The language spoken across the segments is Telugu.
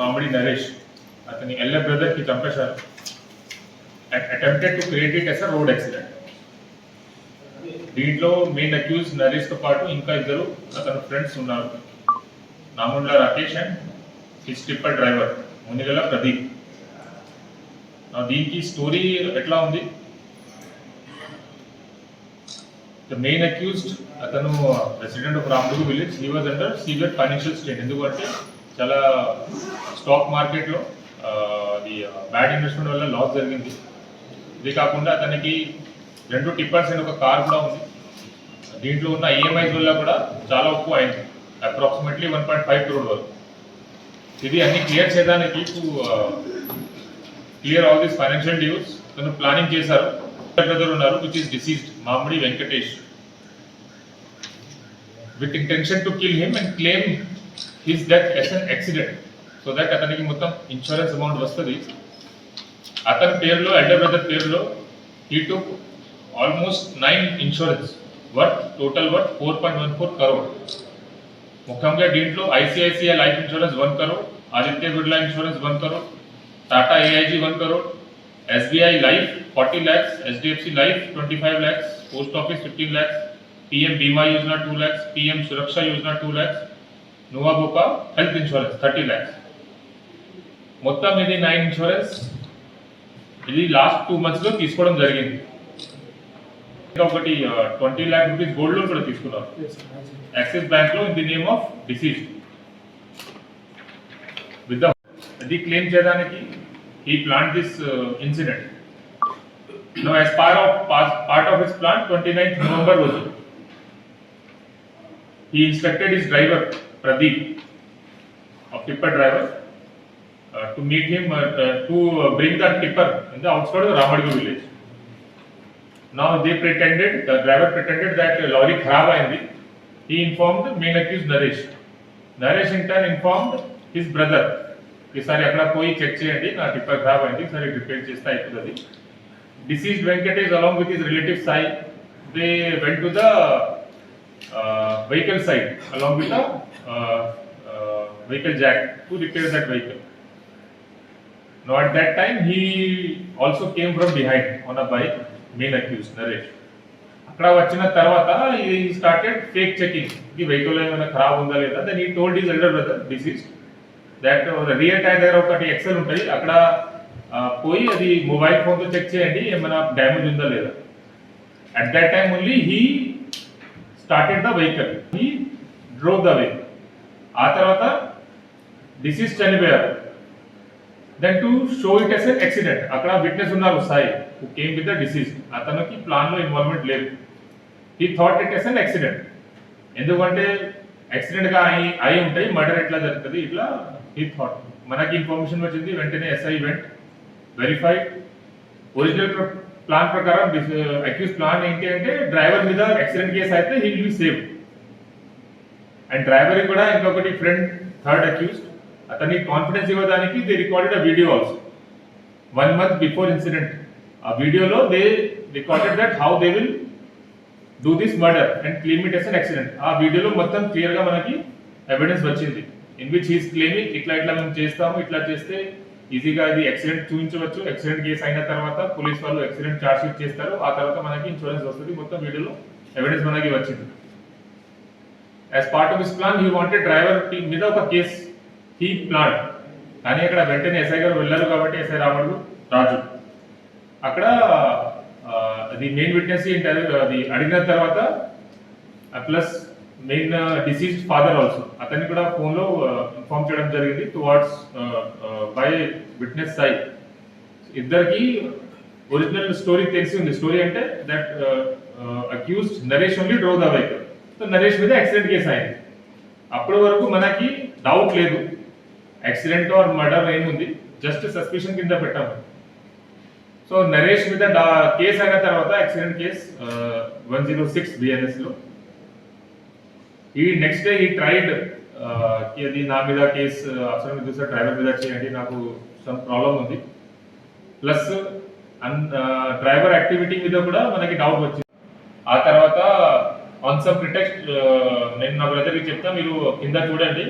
మామిడి నరేష్ అతని ఎల్ల బ్రదర్కి చంపేశారు attempted to create it as a road accident దీంట్లో మెయిన్ అక్యూజ్ నరేష్తో పాటు ఇంకా ఇద్దరు అతని ఫ్రెండ్స్ ఉన్నారు. Namundla Rakesh and his tipper driver Munigala Pradeep. దీనికి స్టోరీ ఎట్లా ఉంది? ద మెయిన్ అక్యూజ్డ్ అతను resident of Ramdugu village he was under severe financial state ఎందుకంటే చాలా స్టాక్ మార్కెట్లో అది బ్యాడ్ ఇన్వెస్ట్మెంట్ వల్ల లాస్ జరిగింది. ఇది కాకుండా అతనికి రెండు టిప్పర్స్ అండ్ ఒక కార్ కూడా ఉంది. దీంట్లో ఉన్న ఈఎంఐస్ వల్ల కూడా చాలా ఎక్కువ అయింది. Approximately one point five crore వరకు. ఇది అన్ని క్లియర్ చేయడానికి clear all this financial dues తను ప్లానింగ్ చేశారు. బ్రదర్ ఉన్నారు which is deceased Mamidi Venkatesh. With intention to kill him and claim his death as an accident so that అతనికి మొత్తం ఇన్సూరెన్స్ అమౌంట్ వస్తుంది. అతని పేరులో ఎల్డర్ బ్రదర్ పేరులో ఈ two almost nine insurance worth total worth four point one four crore ముఖ్యంగా దీంట్లో ICICI life insurance one crore Aditya Birla insurance one crore Tata AIG one crore SBI life forty lakhs HDFC life twenty five lakhs post office fifteen lakhs PM Bima Yojana two lakhs PM Suraksha Yojana two lakhs నువాబోకా health insurance thirty lakhs. మొత్తం ఇది నైన్ ఇన్సూరెన్స్. ఇది లాస్ట్ టూ మంత్స్లో తీసుకోవడం జరిగింది. ఒకటి twenty lakh rupees gold loan కూడా తీసుకున్నారు. యాక్సిస్ బ్యాంక్లో in the name of deceased with అది క్లెయిమ్ చేయడానికి ఈ plant this incident no as part of part of his plant twenty ninth November రోజు he instructed his driver Pradeep of tipper driver uh, to meet him uh, to bring that tipper in the outskirts of Ramadgu village. Now they pretended, the driver pretended that uh, lorry kharab ayindi. He informed main accused Naresh. Naresh in turn informed his brother. ఈసారి అక్కడ పోయి చెక్ చేయండి నా టిప్పర్ ఖరాబ్ అయింది సరే రిపేర్ చేస్తే అయిపోతుంది deceased Venkatesh along with his relative Sai they went to the Uh, vehicle side along with the uh, uh, vehicle jack to repair that vehicle. Now at that time he also came from behind on a bike, main accused, Naresh. అక్కడ వచ్చిన తర్వాత ఈ స్టార్టెడ్ ఫేక్ చెకింగ్ ఈ వెహికల్ ఏమైనా ఖరాబ్ ఉందా లేదా దెన్ ఈ told is elder brother deceased that real tyre దగ్గర ఒకటి ఎక్సెల్ ఉంటుంది అక్కడ పోయి అది మొబైల్ ఫోన్తో చెక్ చేయండి ఏమైనా డ్యామేజ్ ఉందా లేదా at that time only he started the vehicle he drove the vehicle ఆ తర్వాత డిసీజ్ చనిపోయారు. Then to show it as accident accident అక్కడ విట్నెస్ ఉన్నారు Sai came with the deceased అతనికి ప్లాన్లో ఇన్వాల్వ్మెంట్ లేదు. He thought it as an accident ఎందుకంటే యాక్సిడెంట్గా అయి అయి ఉంటాయి మర్డర్ ఎట్లా జరుగుతుంది? ఇట్లా హీ థాట్ మనకి ఇన్ఫర్మేషన్ వచ్చింది వెంటనే SI went verified original plan ప్రకారం అక్యూస్ ప్లాన్ uh, ఏంటి అంటే డ్రైవర్ మీద యాక్సిడెంట్ కేసు అయితే he will be save and driver కూడా ఇంకొకటి ఫ్రెండ్ థర్డ్ అక్యూస్డ్ అతనికి కాన్ఫిడెన్స్ ఇవ్వడానికి they recorded a video also one month before incident ఆ వీడియోలో they recorded that how they will do this murder and claim it as an accident ఆ వీడియోలో మొత్తం క్లియర్గా మనకి ఎవిడెన్స్ వచ్చింది. ఇన్ విచ్ హీస్ క్లెయిమింగ్ ఇట్లా ఇట్లా మేము చేస్తాము ఇట్లా చేస్తే ఈజీగా ఇది యాక్సిడెంట్ చూపించవచ్చు. యాక్సిడెంట్ కేసు అయిన తర్వాత పోలీస్ వాళ్ళు యాక్సిడెంట్ చార్జ్ షీట్ చేస్తారు. ఆ తర్వాత మనకి ఇన్సూరెన్స్ వస్తుంది. మొత్తం వీడియోలో ఎవిడెన్స్ మనకి వచ్చింది. As part of this plan he wanted driver మీద ఒక కేస్ హీ ప్లాన్ కానీ అక్కడ వెంటనే ఎస్ఐ గారు వెళ్ళారు కాబట్టి ఎస్ఐ రాముడు రాజు అక్కడ అది మెయిన్ విట్నెస్ ఇంటర్వ్యూ అది అడిగిన తర్వాత plus main deceased father also అతన్ని కూడా ఫోన్లో ఇన్ఫార్మ్ uh, చేయడం జరిగింది టువార్డ్స్ బై విట్నెస్ సై. ఇద్దరికి ఒరిజినల్ స్టోరీ తెలిసి ఉంది. స్టోరీ అంటే that accused Naresh only drove the vehicle so Naresh మీద యాక్సిడెంట్ కేసు అయింది. అప్పటి వరకు మనకి డౌట్ లేదు. యాక్సిడెంట్ ఆర్ మర్డర్ ఏముంది? జస్ట్ సస్పెషన్ కింద పెట్టాము. సో నరేష్ మీద కేసు అయిన తర్వాత accident case one zero six బిఎన్ఎస్లో ఈ నెక్స్ట్ డే ఈ ట్రైడ్ అది నా మీద కేసు అవసరం చూసా డ్రైవర్ మీద చేయండి నాకు సమ్ ప్రాబ్లం ఉంది. ప్లస్ డ్రైవర్ యాక్టివిటీ మీద కూడా మనకి డౌట్ వచ్చింది. ఆ తర్వాత ఆన్ సమ్ ప్రిటెక్స్ట్ నేను నా బ్రదర్కి చెప్తా మీరు కింద చూడండి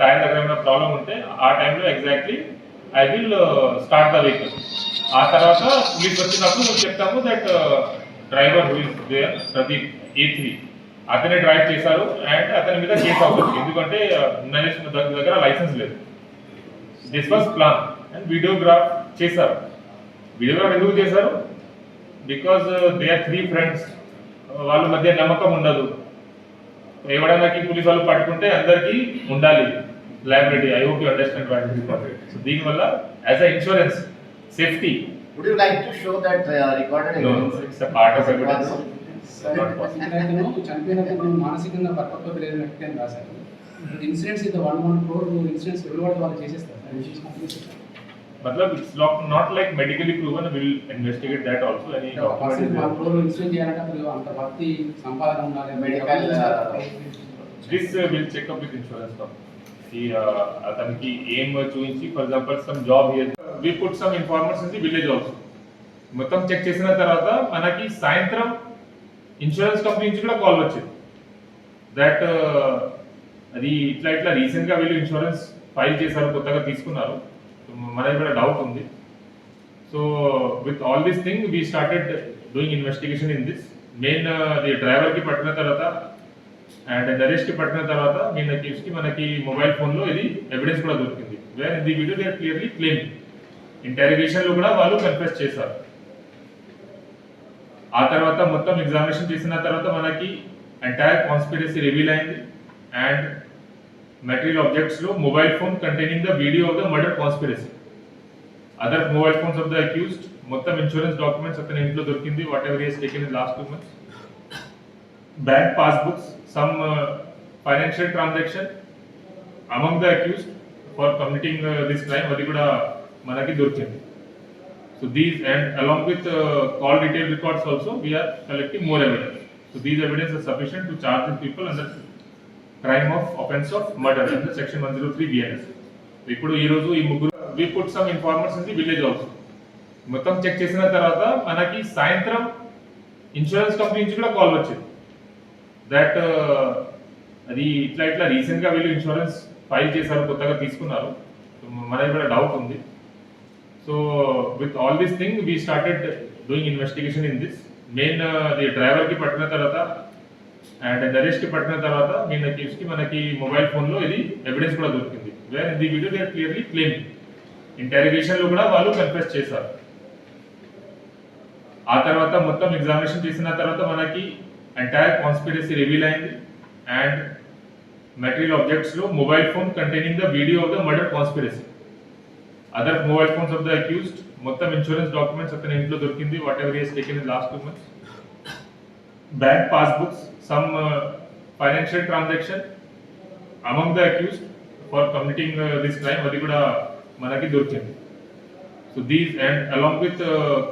టైర్ దగ్గర ఏమైనా ప్రాబ్లం ఉంటే ఆ టైంలో exactly I will start the vehicle ఆ తర్వాత మీకు వచ్చినప్పుడు మేము చెప్తాము that driver who is there Pradeep A three అతనే డ్రైవ్ చేశారు అండ్ అతని మీద కేసు అవుతుంది. ఎందుకంటే నరేష్ దగ్గర లైసెన్స్ లేదు. This was plan and videograph చేశారు. వీడియోగ్రాఫ్ ఎందుకు చేశారు? Because they are three friends వాళ్ళ మధ్య నమ్మకం ఉండదు. ఎవడన్నాకి పోలీస్ వాళ్ళు పట్టుకుంటే అందరికీ ఉండాలి. Liability I hope you understand so దీనివల్ల as a insurance safety Would you like to show that uh, recorded No, evidence? it's a part of evidence. ఇతను చనిపోయిన అతను మానసికంగా పరిపక్వత లేని వ్యక్తి అని రాశారు ఇన్సిడెంట్స్ ఇది వన్ వన్ క్రోర్ ఇన్సిడెంట్స్ ఎవరి వాళ్ళు చేసేస్తారు సార్ मतलब it's not, not like medically proven we'll investigate that also any ఒక person one document crore incident చేయాలంటే అతను అంత భక్తి సంపాదన ఉండాలి Medical, uh, this uh, will check up with insurance company ఈ uh, అతనికి ఏం చూపించి for example some job we put some informers in the village also మొత్తం చెక్ చేసిన తర్వాత మనకి సాయంత్రం ఇన్సూరెన్స్ కంపెనీ నుంచి కూడా కాల్ వచ్చింది. దట్ uh, అది ఇట్లా ఇట్లా రీసెంట్గా వీళ్ళు ఇన్సూరెన్స్ ఫైల్ చేశారు కొత్తగా తీసుకున్నారు. మనకి కూడా డౌట్ ఉంది. So with all this thing we started doing investigation in this main అది డ్రైవర్కి పట్టిన తర్వాత అండ్ నరేష్కి పట్టిన తర్వాత మెయిన్ అక్యూస్ మనకి మొబైల్ ఫోన్లో ఇది ఎవిడెన్స్ కూడా దొరికింది. Where in the video they clearly claim ఇంటెరిగేషన్లో కూడా వాళ్ళు కన్ఫెస్ చేశారు. ఆ తర్వాత మొత్తం ఎగ్జామినేషన్ చేసిన తర్వాత మనకి ఎంటైర్ కాన్స్పిరసీ రివీల్ అయింది. And material ఆబ్జెక్ట్స్లో mobile phone containing the video of the murder conspiracy other mobile phones of the accused మొత్తం ఇన్సూరెన్స్ డాక్యుమెంట్స్ అతని ఇంట్లో దొరికింది whatever he's taken in last two months bank passbooks some financial transaction among the accused for committing this crime అది కూడా మనకి దొరికింది. So these and along with uh, call detail records also, we are collecting more evidence. So these evidence is sufficient to charge the people under crime of offence of murder under section 103 BNS. ఇప్పుడు ఈ రోజు ఈ ముగ్గురు we put some informers in the village also మొత్తం చెక్ చేసిన తర్వాత మనకి సాయంత్రం ఇన్సూరెన్స్ కంపెనీ నుంచి కూడా కాల్ వచ్చింది దట్ అది ఇట్లా ఇట్లా రీసెంట్గా వీళ్ళు ఇన్సూరెన్స్ ఫైల్ చేశారు కొత్తగా తీసుకున్నారు మనకి కూడా డౌట్ ఉంది so with all this thing we started doing investigation in this main అది డ్రైవర్కి పట్టిన తర్వాత అండ్ నరేష్కి పట్టిన తర్వాత మెయిన్ అక్యూస్కి మనకి మొబైల్ ఫోన్లో ఇది ఎవిడెన్స్ కూడా దొరికింది. Where in the video they clearly claim ఇంటెరిగేషన్లో కూడా వాళ్ళు కన్ఫెస్ చేశారు. ఆ తర్వాత మొత్తం ఎగ్జామినేషన్ చేసిన తర్వాత మనకి ఎంటైర్ కాన్స్పిరసీ రివీల్ అయింది. And material ఆబ్జెక్ట్స్లో mobile phone containing the video of the murder conspiracy other mobile phones of the accused మొత్తం ఇన్సూరెన్స్ డాక్యుమెంట్స్ అతని ఇంట్లో దొరికింది whatever is taken in last two months bank passbooks some financial transaction among the accused for committing this crime అది కూడా మనకి దొరికింది. So these and along with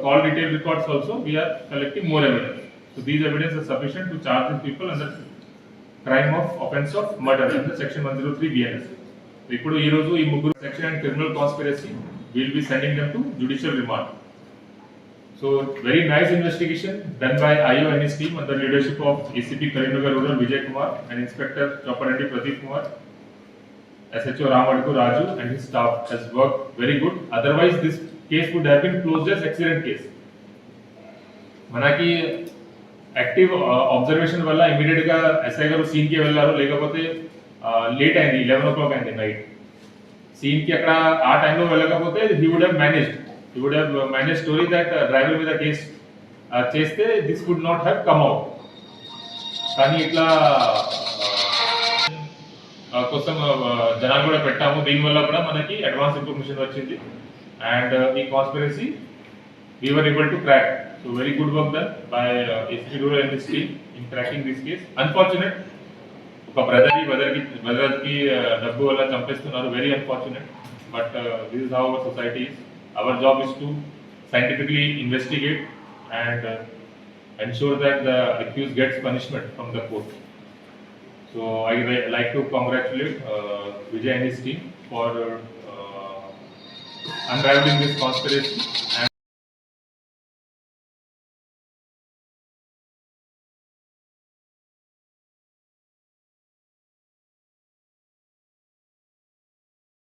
call detail records also we're collecting more evidence so these evidence is sufficient to charge people under crime of offense of murder under section one zero three BNS ఇప్పుడు ఈ రోజు ఈ ముగ్గురు section and criminal conspiracy will be sending them to judicial remand so very nice investigation done by IO and his team under leadership of ACP Karimnagar Rural Vijay Kumar and Inspector Choparendi Pradeep Kumar. SHO Ramadku Raju and his staff has worked very good. Otherwise, this case would have been closed as accident case. మనకి యాక్టివ్ అబ్జర్వేషన్ వల్ల ఇమీడియట్గా ఎస్ఐ గారు సీన్కి వెళ్ళారు లేకపోతే లేట్ అయింది లెవెన్ ఓ క్లాక్ అయింది నైట్ సీన్కి అక్కడ ఆ టైంలో వెళ్ళకపోతే he would have managed he would have manage story that driver మీద కేసు చేస్తే this would not have come out కానీ ఇట్లా కోసం జనాలు కూడా పెట్టాము. దీనివల్ల కూడా మనకి అడ్వాన్స్ ఇన్ఫర్మేషన్ వచ్చింది. అండ్ uh, ఈ conspiracy we were to crack so very good good work by by uh, SP Rural in cracking this case unfortunate ఒక బ్రదర్ కి బ్రదర్ కి బ్రదర్ కి uh, డబ్బు వల్ల చంపేస్తున్నారు very unfortunate but this is how our society our job is to scientifically investigate and ensure that the accused gets punishment from the court. So I would like to congratulate uh, Vijay and his team for uh, unraveling this conspiracy and